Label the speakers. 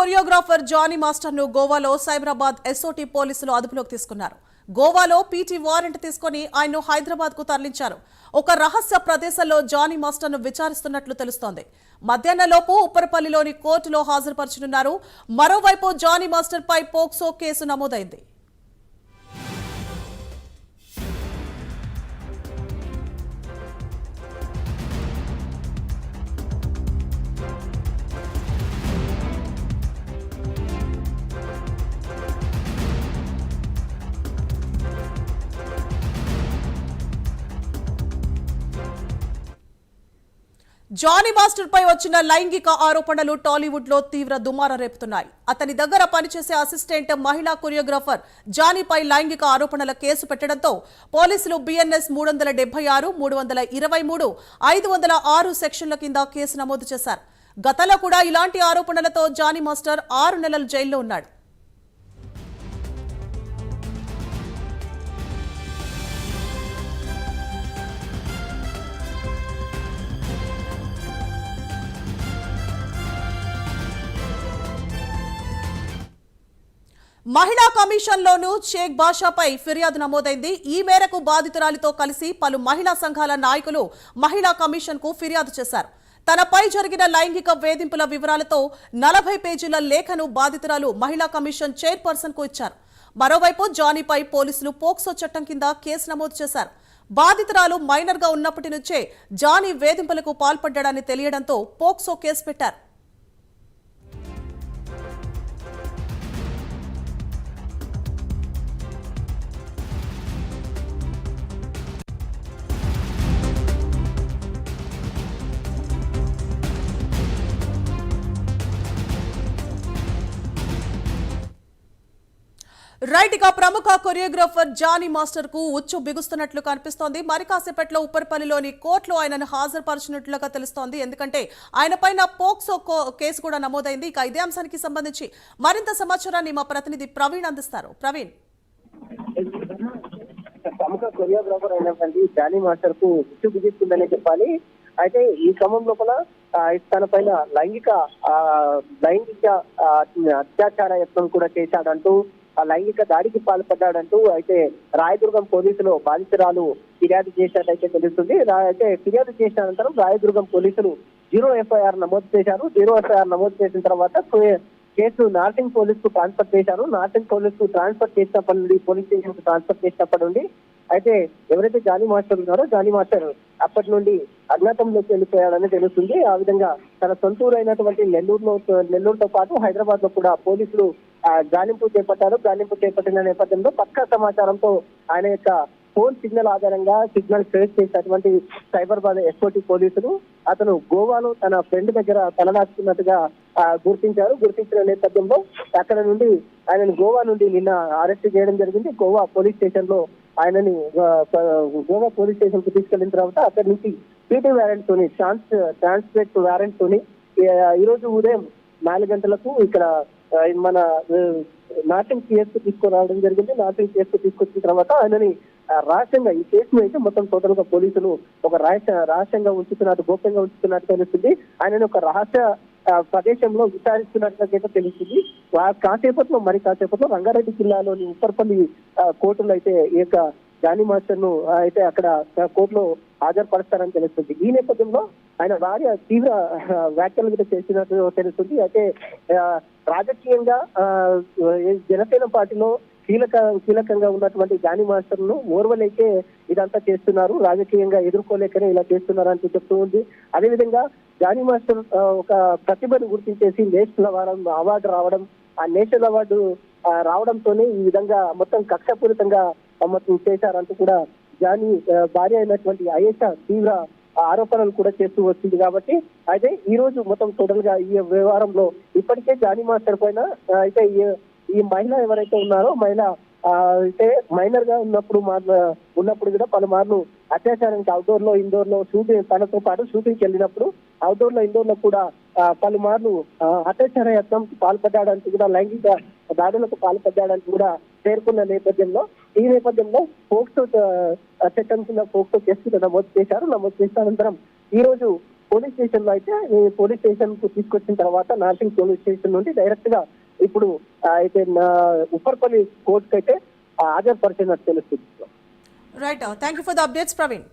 Speaker 1: Choreographer Johnny మాస్టర్ను గోవాలో Cyberabad SOT పోలీసులు అదుపులోకి తీసుకున్నారు. గోవాలో పీటీ వారెంట్ తీసుకుని ఆయన్ను హైదరాబాద్కు తరలించారు. ఒక రహస్య ప్రదేశంలో జానీ మాస్టర్ను విచారిస్తున్నట్లు తెలుస్తోంది. మధ్యాహ్నలోపు ఉప్పరపల్లిలోని కోర్టులో హాజరుపరచనున్నారు. మరోవైపు జానీ మాస్టర్ పై పోక్సో కేసు నమోదైంది. జానీ మాస్టర్ పై వచ్చిన లైంగిక ఆరోపణలు టాలీవుడ్లో తీవ్ర దుమారం రేపుతున్నాయి. అతని దగ్గర పనిచేసే అసిస్టెంట్ మహిళా కొరియోగ్రాఫర్ జానీపై లైంగిక ఆరోపణల కేసు పెట్టడంతో పోలీసులు బిఎన్ఎస్ మూడు వందల డెబ్బై ఆరు మూడు వందల ఇరవై మూడు ఐదు వందల ఆరు సెక్షన్ల కింద కేసు నమోదు చేశారు. గతంలో కూడా ఇలాంటి ఆరోపణలతో జానీ మాస్టర్ ఆరు నెలలు జైల్లో ఉన్నాడు. మహిళా కమిషన్లోనూ షేక్ బాషాపై ఫిర్యాదు నమోదైంది. ఈ మేరకు బాధితురాలితో కలిసి పలు మహిళా సంఘాల నాయకులు మహిళా కమిషన్కు ఫిర్యాదు చేశారు. తనపై జరిగిన లైంగిక వేధింపుల వివరాలతో నలభై పేజీల లేఖను బాధితురాలు మహిళా కమిషన్ చైర్పర్సన్కు ఇచ్చారు. మరోవైపు జానీపై పోలీసులు పోక్సో చట్టం కింద కేసు నమోదు చేశారు. బాధితురాలు మైనర్గా ఉన్నప్పటి నుంచే జానీ వేధింపులకు పాల్పడ్డాడని తెలియడంతో పోక్సో కేసు పెట్టారు. రైట్ ఇక ప్రముఖ కొరియోగ్రాఫర్ జానీ మాస్టర్కు ఉచ్చు బిగుస్తున్నట్లు కనిపిస్తోంది. మరి కాసేపట్లో ఉప్పర్పల్లిలోని కోర్టులో ఆయనను హాజరుపరచినట్లుగా తెలుస్తోంది. ఎందుకంటే ఆయన పైన పోక్సో కో- కేసు కూడా నమోదైంది. ఇక ఇదే అంశానికి సంబంధించి మరింత సమాచారాన్ని మా ప్రతినిధి ప్రవీణ్ అందిస్తారు. ప్రవీణ్.
Speaker 2: ప్రముఖ కొరియోగ్రాఫర్ అయినటువంటి జానీ మాస్టర్కు ఉచ్చు బిగిస్తుందనే చెప్పాలి. అయితే ఈ క్రమం లోపల తన పైన లైంగిక లైంగిక అత్యాచార యత్నం కూడా చేశాడంటూ లైంగిక దాడికి పాల్పడ్డాడంటూ అయితే రాయదుర్గం పోలీసులు బాధితురాలు ఫిర్యాదు చేసినట్టయితే తెలుస్తుంది. అయితే ఫిర్యాదు చేసిన అనంతరం రాయదుర్గం పోలీసులు జీరో ఎఫ్ఐఆర్ నమోదు చేశారు. జీరో ఎఫ్ఐఆర్ నమోదు చేసిన తర్వాత కేసు నార్సింగ్ పోలీస్కు ట్రాన్స్ఫర్ చేశారు. నార్సింగ్ పోలీస్కు ట్రాన్స్ఫర్ చేసినప్పటి నుండి పోలీస్ స్టేషన్కు ట్రాన్స్ఫర్ చేసినప్పటి నుండి అయితే ఎవరైతే జానీ మాస్టర్ ఉన్నారో జానీ మాస్టర్ అప్పటి నుండి అజ్ఞాతంలోకి వెళ్ళిపోయాడని తెలుస్తుంది. ఆ విధంగా తన సొంతూరు అయినటువంటి నెల్లూరులో నెల్లూరుతో పాటు హైదరాబాద్లో కూడా పోలీసులు గాలింపు చేపట్టారు. గాలింపు చేపట్టిన నేపథ్యంలో పక్కా సమాచారంతో ఆయన యొక్క ఫోన్ సిగ్నల్ ఆధారంగా సిగ్నల్ ట్రేస్ చేసినటువంటి సైబరాబాద్ ఎస్ఓటి పోలీసులు అతను గోవాలో తన ఫ్రెండ్ దగ్గర తలదాచుకున్నట్టుగా గుర్తించారు. గుర్తించిన నేపథ్యంలో అక్కడ నుండి ఆయనను గోవా నుండి నిన్న అరెస్ట్ చేయడం జరిగింది. గోవా పోలీస్ స్టేషన్లో ఆయనని గోవా పోలీస్ స్టేషన్కు తీసుకెళ్ళిన తర్వాత అక్కడి నుంచి పీటీ వారెంట్ తోని ట్రాన్స్ ట్రాన్స్లేట్ వారెంట్ తోని ఈ- రోజు ఉదయం నాలుగు గంటలకు ఇక్కడ మన నాట్యం కేసు తీసుకురావడం జరిగింది. నాట్యం కేసు తీసుకొచ్చిన తర్వాత ఆయనని రహస్యంగా ఈ కేసును అయితే మొత్తం టోటల్గా పోలీసులు ఒక రహస్య రహస్యంగా ఉంచుతున్నట్టు గోప్యంగా ఉంచుతున్నట్టు తెలుస్తుంది. ఆయనని ఒక రహస్య ఆ, ప్రదేశంలో విచారిస్తున్నట్లయితే తెలుస్తుంది. కాసేపట్లో మరి కాసేపట్లో రంగారెడ్డి జిల్లాలోని ఉప్పర్పల్లి కోర్టులో అయితే ఈ యొక్క జానీ మాస్టర్ను అయితే అక్కడ కోర్టులో హాజరుపరుస్తారని తెలుస్తుంది. ఈ నేపథ్యంలో ఆయన భార్య తీవ్ర వ్యాఖ్యలు కూడా చేసినట్టు తెలుస్తుంది. అయితే రాజకీయంగా జనసేన పార్టీలో కీలక కీలకంగా ఉన్నటువంటి జానీ మాస్టర్ను ఓర్వలేకే ఇదంతా చేస్తున్నారు. రాజకీయంగా ఎదుర్కోలేకనే ఇలా చేస్తున్నారు అంటూ చెప్తూ ఉంది. అదేవిధంగా జానీ మాస్టర్ ఒక ప్రతిభను గుర్తించేసి నేషనల్ అవార్డు అవార్డు రావడం ఆ నేషనల్ అవార్డు రావడంతోనే ఈ విధంగా మొత్తం కక్షపూరితంగా మొత్తం చేశారంటూ కూడా జానీ భార్య అయినటువంటి అయేష తీవ్ర ఆరోపణలు కూడా చేస్తూ వచ్చింది కాబట్టి అయితే ఈ రోజు మొత్తం టోటల్గా ఈ వ్యవహారంలో ఇప్పటికే జానీ మాస్టర్ పైన అయితే ఈ- ఈ మహిళ ఎవరైతే ఉన్నారో మహిళ ఆ, అయితే మైనర్గా ఉన్నప్పుడు మా ఉన్నప్పుడు కూడా పలుమార్లు అత్యాచారానికి అవుట్డోర్లో ఇండోర్లో షూటింగ్ తనతో పాటు షూటింగ్ వెళ్ళినప్పుడు అవుట్డోర్లో ఇండోర్లో కూడా పలుమార్లు అత్యాచార యత్నం పాల్పడ్డానికి కూడా లైంగిక దాడులకు పాల్పడ్డానికి కూడా పేర్కొన్న నేపథ్యంలో ఈ నేపథ్యంలో పోక్సో ఆ, చట్టం కింద పోక్సో కేసు నమోదు చేశారు. నమోదు చేసిన అనంతరం ఈ రోజు పోలీస్ స్టేషన్లో అయితే ఈ పోలీస్ స్టేషన్కు తీసుకొచ్చిన తర్వాత నార్సింగ్ పోలీస్ స్టేషన్ నుండి డైరెక్ట్గా ఇప్పుడు అయితే నా ఉప్పర్పల్లి కోర్టుకు అయితే హాజరుపరిచినట్టు తెలుస్తుంది.
Speaker 1: Right thank you for the updates Praveen